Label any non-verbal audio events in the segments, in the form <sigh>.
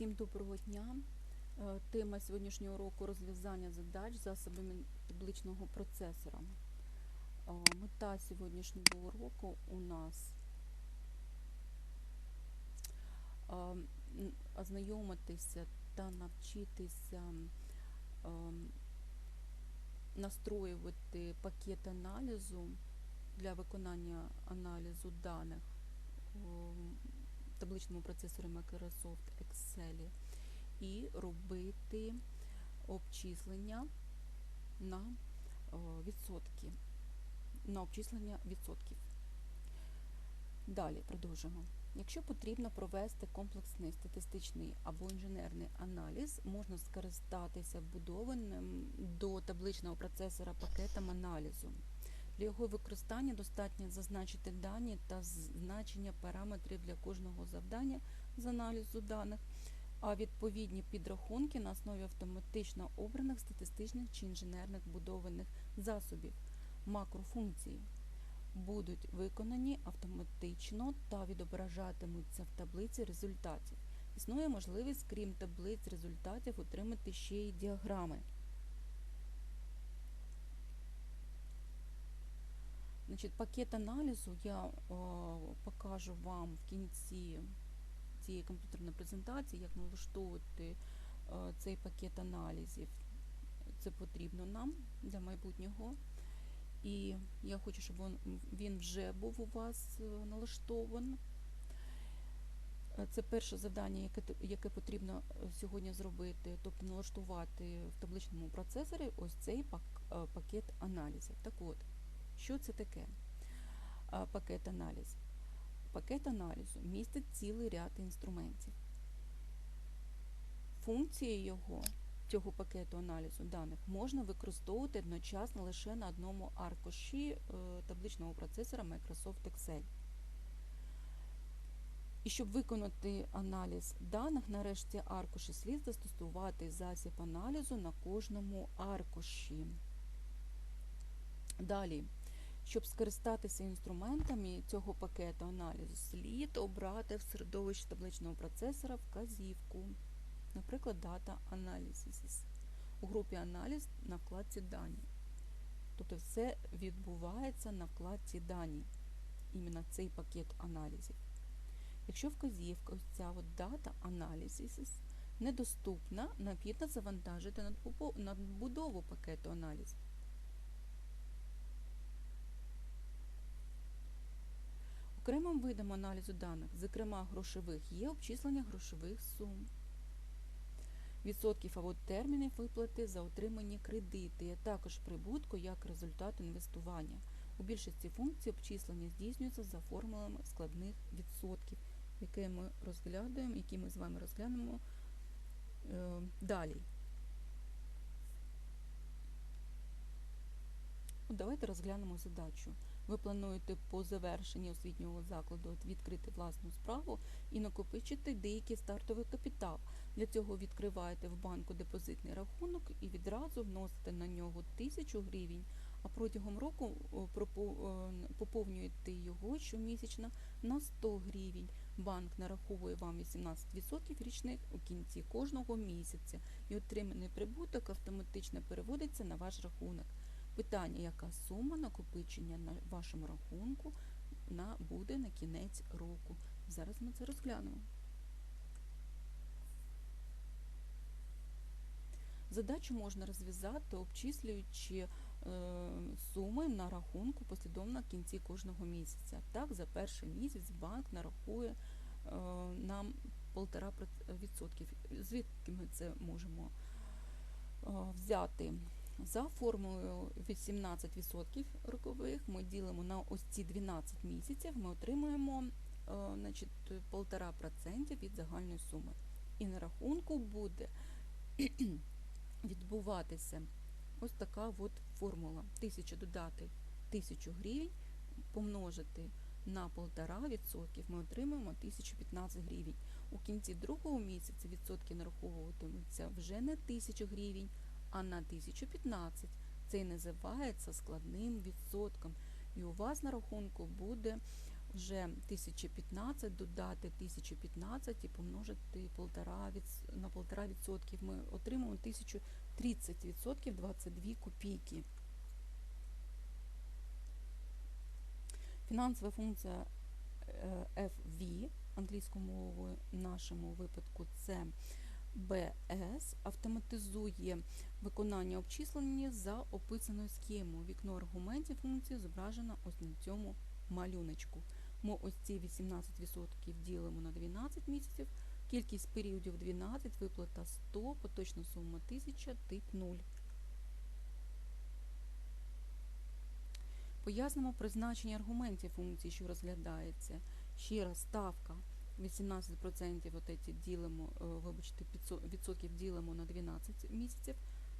Всім доброго дня. Е, Тема сьогоднішнього уроку розв'язання задач засобами табличного процесора. Е, Мета сьогоднішнього уроку у нас е, ознайомитися та навчитися настроювати пакет аналізу для виконання аналізу даних табличному процесорі Microsoft Excel і робити обчислення на е, відсотки, на обчислення відсотків. Далі продовжимо. Якщо потрібно провести комплексний статистичний або інженерний аналіз, можна скористатися вбудованим до табличного процесора пакетом аналізу. Для його використання достатньо зазначити дані та значення параметрів для кожного завдання з аналізу даних, а відповідні підрахунки на основі автоматично обраних статистичних чи інженерних будованих засобів макрофункцій будуть виконані автоматично та відображатимуться в таблиці результатів. Існує можливість, крім таблиць результатів, отримати ще й діаграми. Значить, пакет аналізу я е, покажу вам в кінці цієї комп'ютерної презентації, як налаштовувати е, цей пакет аналізів. Це потрібно нам для майбутнього. І я хочу, щоб він, вже був у вас е, налаштований. Е, Це перше завдання, яке, яке потрібно е, сьогодні зробити, тобто налаштувати в табличному процесорі ось цей пак- пакет аналізів. Так от, що це таке? Пакет аналіз. Пакет аналізу містить цілий ряд інструментів. Функції його, цього пакету аналізу даних, можна використовувати одночасно лише на одному аркуші е, табличного процесора Microsoft Excel. І щоб виконати аналіз даних, нарешті аркуші слід застосувати засіб аналізу на кожному аркуші. Далі, щоб скористатися інструментами цього пакету аналізу, слід обрати в середовищі табличного процесора вказівку, наприклад, Data Analysis. У групі аналіз на вкладці Дані. Тобто все відбувається на вкладці Дані, іменно цей пакет аналізів. Якщо вказівка ось ця от Data Analysis недоступна, необхідно завантажити надбудову пакету аналізів. Окремим видом аналізу даних, зокрема грошових, є обчислення грошових сум, відсотків або термінів виплати за отримані кредити, а також прибутку як результат інвестування. У більшості функцій обчислення здійснюється за формулами складних відсотків, які ми розглядаємо, які ми з вами розглянемо е, далі. Давайте розглянемо задачу. Ви плануєте по завершенні освітнього закладу відкрити власну справу і накопичити деякий стартовий капітал. Для цього відкриваєте в банку депозитний рахунок і відразу вносите на нього тисячу гривень, а протягом року поповнюєте його щомісячно на 100 гривень. Банк нараховує вам 18% річних у кінці кожного місяця, і отриманий прибуток автоматично переводиться на ваш рахунок. Питання, яка сума накопичення на вашому рахунку на, буде на кінець року. Зараз ми це розглянемо. Задачу можна розв'язати, обчислюючи е, суми на рахунку послідовно в кінці кожного місяця. Так, за перший місяць банк нарахує е, нам 1,5%. Звідки ми це можемо е, взяти? За формулою 18% рокових ми ділимо на ось ці 12 місяців, ми отримуємо е, значить, 1,5% від загальної суми. І на рахунку буде <clears throat> відбуватися ось така от формула. 1000 додати 1000 гривень, помножити на 1,5%, ми отримаємо 1015 гривень. У кінці другого місяця відсотки нараховуватимуться вже не 1000 гривень, а на 1015. Це і називається складним відсотком. І у вас на рахунку буде вже 1015, додати 1015 і помножити на 1,5 відсотків. Ми отримуємо 1030 відсотків 22 копійки. Фінансова функція е, FV англійською мовою в нашому випадку це BS автоматизує виконання обчислення за описаною схемою. Вікно аргументів функції зображено ось на цьому малюночку. Ми ось ці 18% ділимо на 12 місяців, кількість періодів 12, виплата 100, поточна сума 1000, тип 0. Пояснимо призначення аргументів функції, що розглядається. Ще раз, ставка 18% от эти ділимо, е, вибачте, 500 відсотків ділимо на 12 місяців,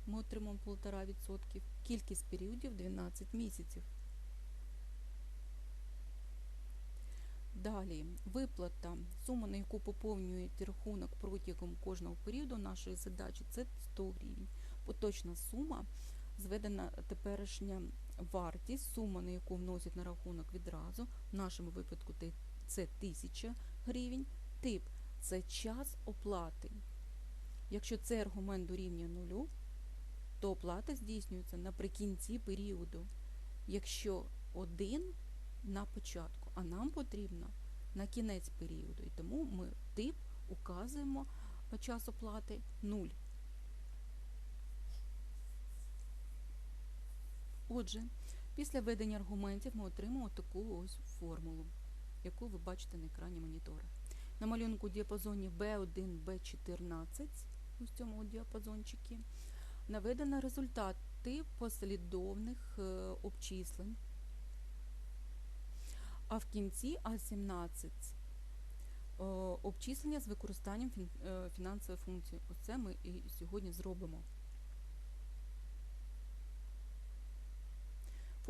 ми отримаємо 1,5%. Кількість періодів 12 місяців. Далі, виплата, сума, на яку поповнюєте рахунок протягом кожного періоду нашої задачі, це 100 гривень. Поточна сума, зведена теперішня вартість, сума, на яку вносять на рахунок відразу, в нашому випадку це 1000 гривень. Тип це час оплати. Якщо цей аргумент дорівнює нулю, то оплата здійснюється наприкінці періоду. Якщо один на початку, а нам потрібно на кінець періоду. І тому ми тип указуємо час оплати 0. Отже, після введення аргументів ми отримуємо таку ось формулу, яку ви бачите на екрані монітора. На малюнку у діапазоні B1, B14, ось цьому діапазончики, наведено результати послідовних е, обчислень. А в кінці А17 е, обчислення з використанням е, фінансової функції. Оце ми і сьогодні зробимо.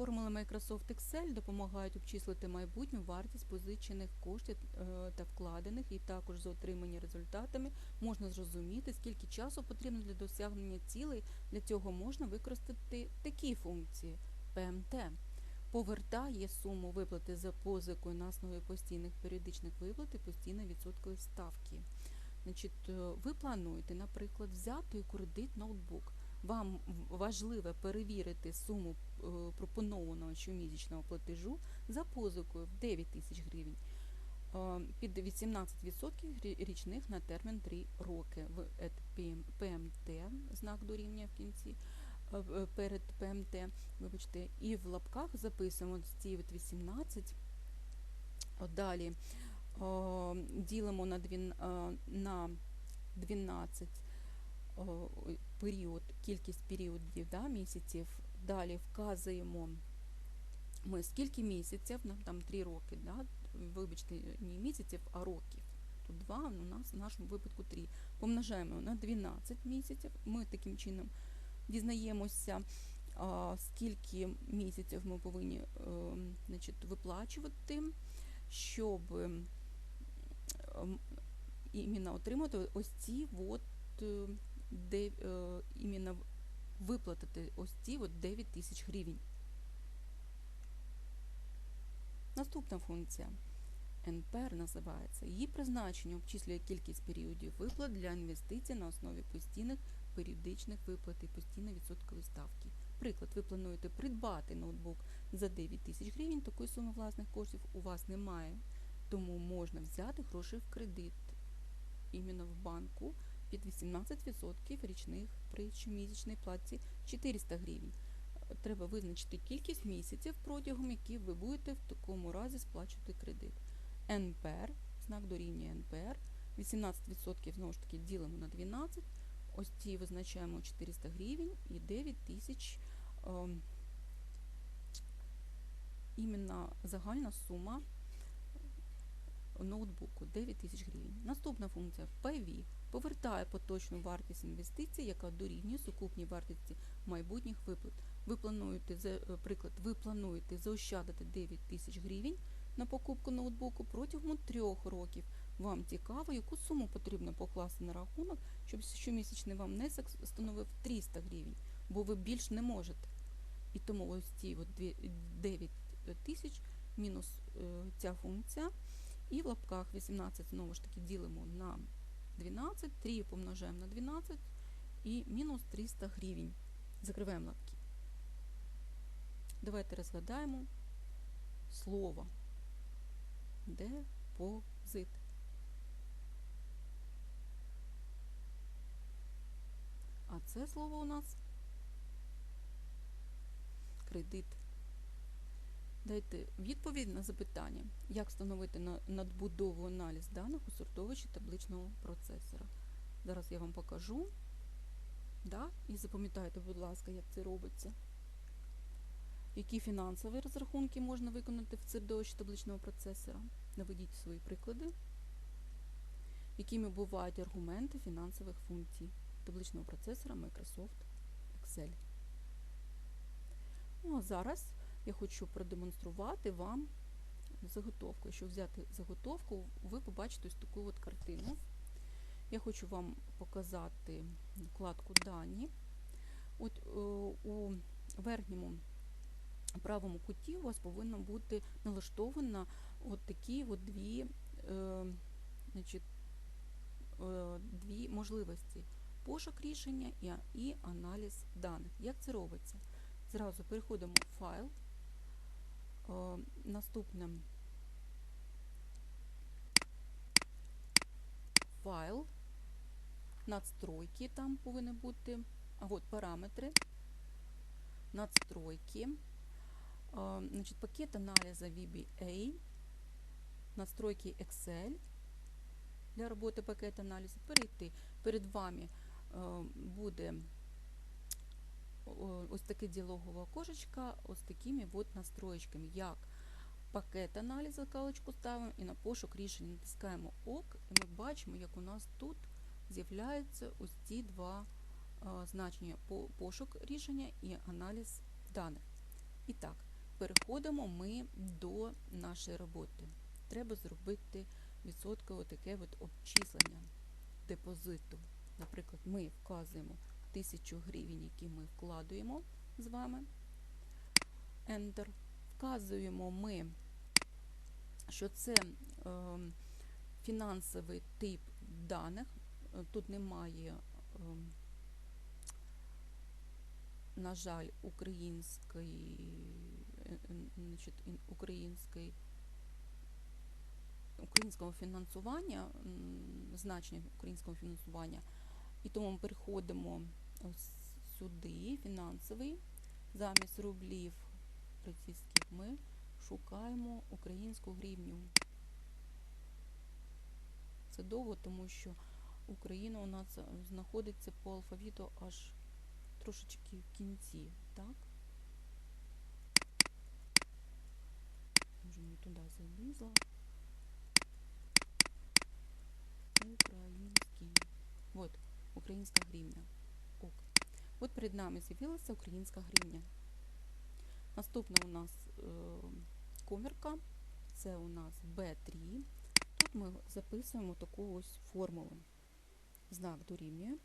Формули Microsoft Excel допомагають обчислити майбутню вартість позичених коштів е, та вкладених, і також за отримані результатами можна зрозуміти, скільки часу потрібно для досягнення цілей. Для цього можна використати такі функції ПМТ. Повертає суму виплати за позикою на основі постійних періодичних виплат і постійної відсоткової ставки. Значить, е, ви плануєте, наприклад, взяти кредит ноутбук. Вам важливо перевірити суму е, пропонованого щомісячного платежу за позикою в 9 тисяч гривень е, під 18% річних на термін 3 роки. В ПМТ, знак дорівнює в кінці, е, перед ПМТ, вибачте, і в лапках записуємо ці от 18. Далі ділимо на, двін, е, на 12 е, період, кількість періодів да, місяців. Далі вказуємо ми скільки місяців, нам там 3 роки, да, вибачте, не місяців, а років. Тут 2, у нас в нашому випадку 3. Помножаємо на 12 місяців. Ми таким чином дізнаємося, скільки місяців ми повинні е, значить, виплачувати, щоб ем, ем, іменно отримати ось ці от, е, де, е, іменно виплатити ось ці от 9 тисяч гривень. Наступна функція НПР називається. Її призначення обчислює кількість періодів виплат для інвестицій на основі постійних періодичних виплат і постійної відсоткової ставки. Приклад, ви плануєте придбати ноутбук за 9 тисяч гривень, такої суми власних коштів у вас немає, тому можна взяти гроші в кредит іменно в банку під 18% річних при щомісячній платці 400 гривень. Е, Треба визначити кількість місяців, протягом яких ви будете в такому разі сплачувати кредит. НПР, знак дорівнює НПР, 18% знову ж таки ділимо на 12, ось ці визначаємо 400 гривень і 9 тисяч ем, іменно загальна сума ноутбуку 9 тисяч гривень. Наступна функція PV повертає поточну вартість інвестицій, яка дорівнює сукупній вартості майбутніх виплат. Ви плануєте е, приклад, ви плануєте заощадити 9 тисяч гривень на покупку ноутбуку протягом трьох років. Вам цікаво, яку суму потрібно покласти на рахунок, щоб щомісячний вам внесок становив 300 гривень, бо ви більш не можете. І тому ось ці от 9 тисяч мінус е, ця функція. І в лапках 18 знову ж таки ділимо на 12, 3 помножаємо на 12 і мінус 300 гривень. Закриваємо лапки. Давайте розгадаємо слово депозит. А це слово у нас кредит. Дайте відповідь на запитання, як встановити надбудову аналіз даних у сортовищі табличного процесора. Зараз я вам покажу. Да? І запам'ятайте, будь ласка, як це робиться. Які фінансові розрахунки можна виконати в середовищі табличного процесора? Наведіть свої приклади. Якими бувають аргументи фінансових функцій табличного процесора Microsoft Excel. Ну, а зараз я хочу продемонструвати вам заготовку. Якщо взяти заготовку, ви побачите ось таку от картину. Я хочу вам показати вкладку Дані. От е, у верхньому правому куті у вас повинно бути налаштовано от такі от дві, е, значить, е, дві можливості. Пошук рішення і аналіз даних. Як це робиться? Зразу переходимо в файл. Наступне файл, надстройки там повинні бути. А от параметри, надстройки, значить, пакет аналізу VBA, настройки Excel для роботи пакет аналізу. Перейти. Перед вами буде ось таке діалогове окошечко, ось такими от настроєчками, як пакет аналізу, галочку ставимо і на пошук рішень натискаємо ОК, і ми бачимо, як у нас тут з'являються ось ці два значення по- пошук рішення і аналіз даних. І так, переходимо ми до нашої роботи. Треба зробити відсоткове таке от обчислення депозиту. Наприклад, ми вказуємо 1000 гривень, які ми вкладуємо з вами. Enter. Вказуємо ми, що це е, фінансовий тип даних. Тут немає, е, на жаль, української, е, е, значить, української українського фінансування, значення українського фінансування. І тому ми переходимо ось сюди, фінансовий. Замість рублів російських ми шукаємо українську гривню. Це довго, тому що Україна у нас е, знаходиться по алфавіту аж трошечки в кінці, так? Може, не туди залізла. Український. Вот, українська гривня. От перед нами з'явилася українська гривня. Наступна у нас е, комірка. Це у нас B3. Тут ми записуємо таку ось формулу. Знак дорівнює.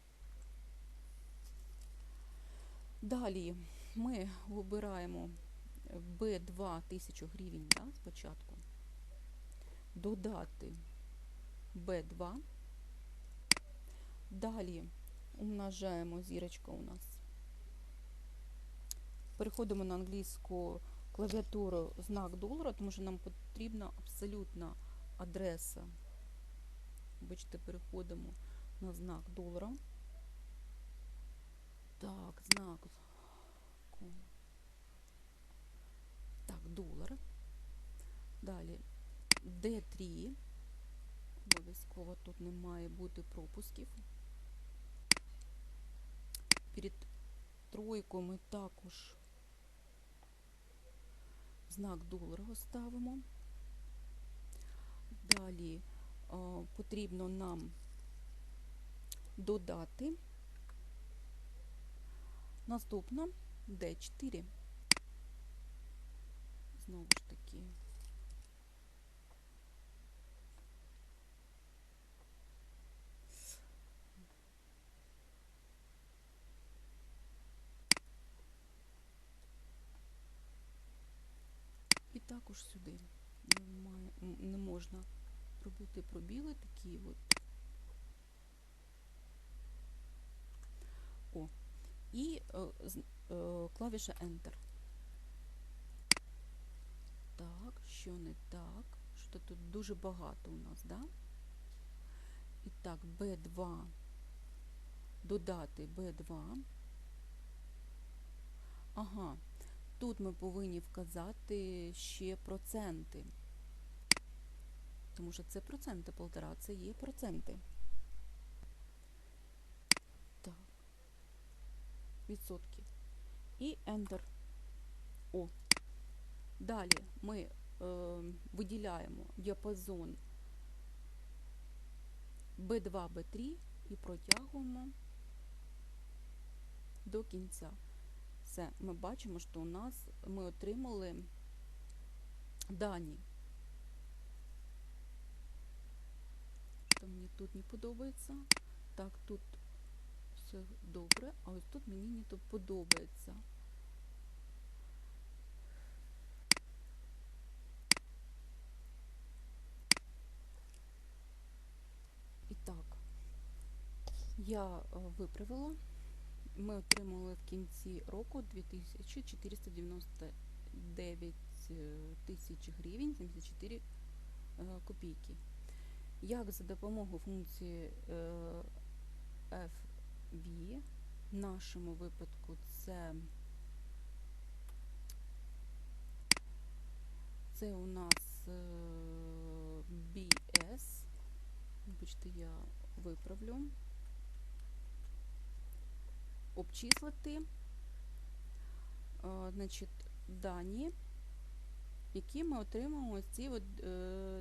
Далі ми вибираємо B2 1000 гривень да, спочатку. Додати B2. Далі умножаємо зірочка у нас. Переходимо на англійську клавіатуру знак долара, тому що нам потрібна абсолютна адреса. Бачите, переходимо на знак долара. Так, знак. Так, долар. Далі D3. Обов'язково тут не має бути пропусків. Перед тройкою ми також знак долара ставимо. Далі а, потрібно нам додати. Наступна D4. Знову ж таки. І також сюди немає, не можна робити пробіли такі от. О. І е, е, клавіша Enter. Так, що не так? Що тут дуже багато у нас, да? І так, B2. Додати B2. Ага. Тут ми повинні вказати ще проценти. Тому що це проценти, полтора, це є проценти. Так. Відсотки. І Enter. О. Далі ми е, виділяємо діапазон B2, B3 і протягуємо до кінця. Все, ми бачимо, що у нас ми отримали дані. Що мені тут не подобається. Так, тут все добре, а ось тут мені не то подобається. І так, я е, виправила. Ми отримали в кінці року 2499 е, тисяч гривень 74 е, копійки. Як за допомогою функції е, FV, в нашому випадку це, це у нас BS, вибачте, я виправлю обчислити е, значить, дані, які ми отримаємо ось ці е,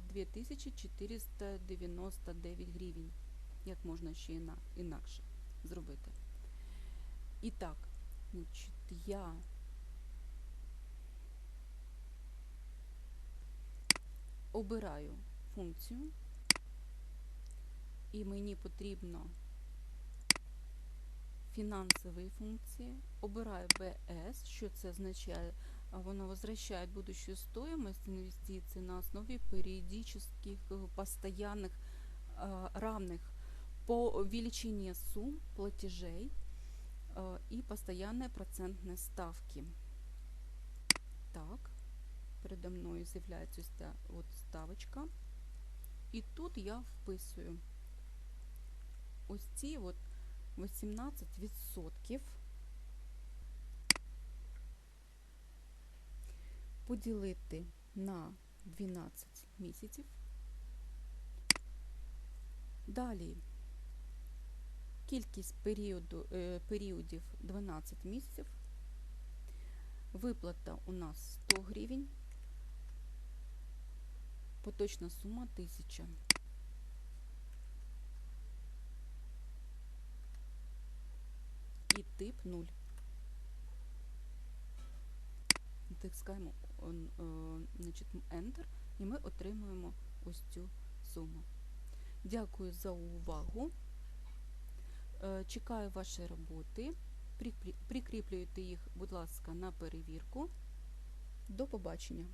2499 гривень. Як можна ще інакше зробити. І так, значить, я обираю функцію, і мені потрібно фінансові функції, обираю BS, що це означає? А Воно возвращает будущую стоимость инвестиций на основе периодических э, постоянных э, равных по величине сумм платежей э, и постоянной процентной ставки. Так, передо мною з'являється ось ця от ставочка. І тут я вписую ось ці от 18% поділити на 12 місяців. Далі кількість періоду, е, періодів 12 місяців. Виплата у нас 100 гривень. Поточна сума 1000. І тип 0. Натискаємо е, Enter і ми отримуємо ось цю суму. Дякую за увагу. Е, Чекаю ваші роботи. Прикріплюйте їх, будь ласка, на перевірку. До побачення!